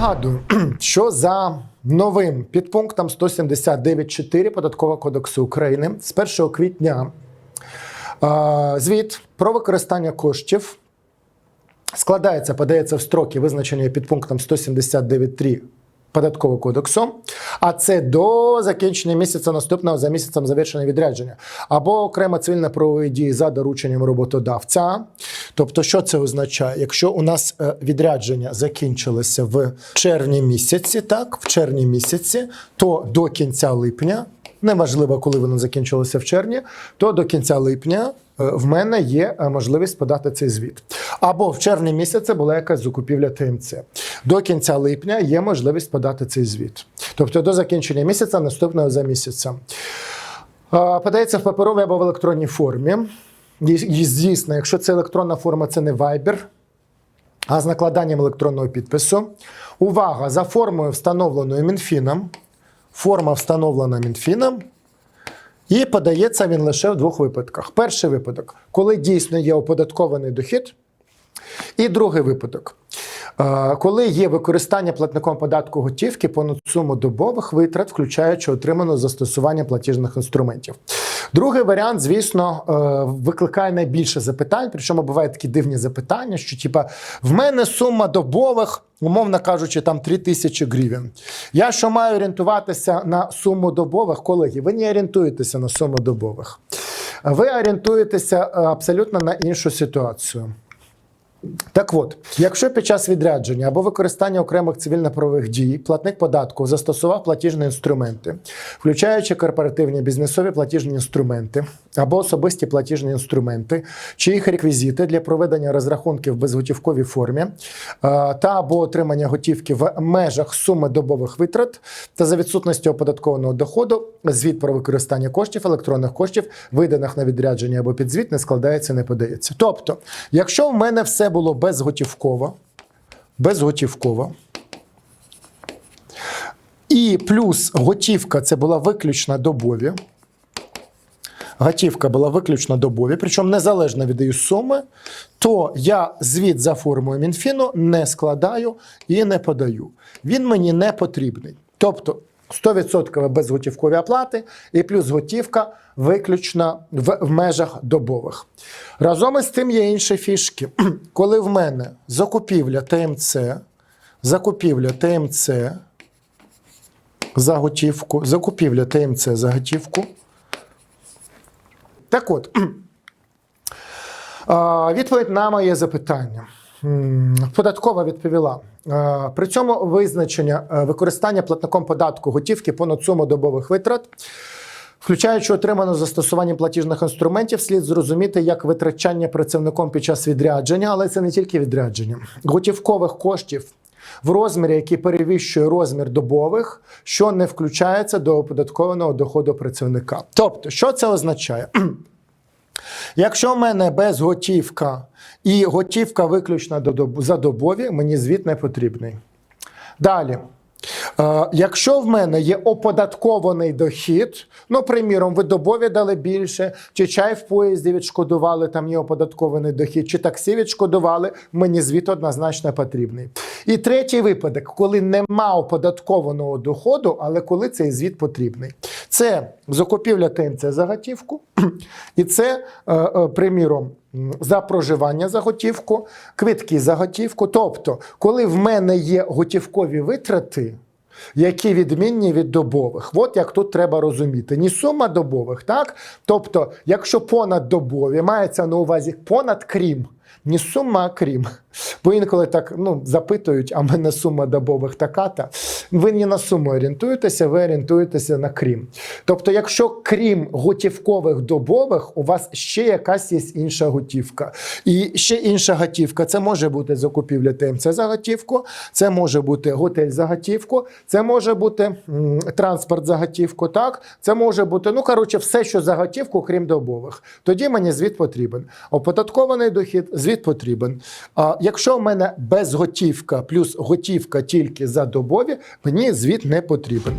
Нагадую, що за новим підпунктом 179.4 Податкового кодексу України з 1 квітня звіт про використання коштів складається, подається в строки, визначені підпунктом 179.3 Податкового кодексу, а це до закінчення місяця наступного за місяцем завершення відрядження, або окремо цивільно-правової дії за дорученням роботодавця. Тобто, що це означає? Якщо у нас е, відрядження закінчилося в червні місяці, так, в червні місяці, то до кінця липня, неважливо, коли воно закінчилося в червні, то до кінця липня е, в мене є е, можливість подати цей звіт. Або в червні місяці була якась закупівля ТМЦ. До кінця липня є можливість подати цей звіт. Тобто до закінчення місяця, наступного за місяцем. Подається в паперовій або в електронній формі. І, Звісно, якщо це електронна форма, це не Viber, а з накладанням електронного підпису. Увага! За формою, встановленою Мінфіном. Форма встановлена Мінфіном. І подається він лише в двох випадках. Перший випадок, коли дійсно є оподаткований дохід. І другий випадок, е, коли є використання платником податку готівки понад суму добових витрат, включаючи отриману застосування платіжних інструментів. Другий варіант, звісно, е, викликає найбільше запитань. Причому бувають такі дивні запитання, що типа в мене сума добових, умовно кажучи, там 3 тисячі гривень. Я що маю орієнтуватися на суму добових, колеги? Ви не орієнтуєтеся на суму добових. Ви орієнтуєтеся е, абсолютно на іншу ситуацію. Так от, якщо під час відрядження або використання окремих цивільно-правових дій платник податку застосував платіжні інструменти, включаючи корпоративні бізнесові платіжні інструменти або особисті платіжні інструменти, чи їх реквізити для проведення розрахунків в безготівковій формі та або отримання готівки в межах суми добових витрат та за відсутності оподаткованого доходу, звіт про використання коштів, електронних коштів, виданих на відрядження або підзвіт, не складається, не подається. Тобто, якщо в мене все було безготівково, безготівково, і плюс готівка це була виключно добові. Готівка була виключно добові, причому незалежно від її суми, то я звіт за формою Мінфіну не складаю і не подаю. Він мені не потрібний. Тобто 100% безготівкові оплати і плюс готівка виключно в, в межах добових. Разом із тим є інші фішки. Коли в мене закупівля ТМЦ, закупівля ТМЦ за готівку, закупівля ТМЦ за готівку. Так от, відповідь на моє запитання. Податкова відповіла. При цьому визначення е, використання платником податку готівки понад суму добових витрат, включаючи отриману застосуванням платіжних інструментів, слід зрозуміти як витрачання працівником під час відрядження, але це не тільки відрядження, готівкових коштів. В розмірі, який перевищує розмір добових, що не включається до оподаткованого доходу працівника. Тобто, що це означає? Якщо в мене безготівка і готівка виключно за добові, мені звіт не потрібний. Далі. Е, Якщо в мене є оподаткований дохід, ну, приміром, ви добові дали більше, чи чай в поїзді відшкодували, там є оподаткований дохід, чи таксі відшкодували, мені звіт однозначно потрібний. І третій випадок, коли нема оподаткованого доходу, але коли цей звіт потрібний. Це закупівля ТМЦ за готівку, і це, е, е, приміром, за проживання за готівку, квитки за готівку. Тобто, коли в мене є готівкові витрати, які відмінні від добових. От як тут треба розуміти. Ні сума добових, так? Тобто, якщо понад добові, мається на увазі понад крім. Ні сума, крім. Бо інколи так ну, запитують, а в мене сума добових така-та. Ви не на суму орієнтуєтеся, ви орієнтуєтеся на крім. Тобто, якщо крім готівкових добових, у вас ще якась є інша готівка. І ще інша готівка це може бути закупівля ТМЦ за готівку, це може бути готель за готівку, це може бути транспорт за готівку, так? Це може бути, ну коротше, все, що за готівку, крім добових. Тоді мені звіт потрібен. Оподаткований дохід, звіт потрібен. А якщо в мене безготівка плюс готівка тільки за добові, мені звіт не потрібен.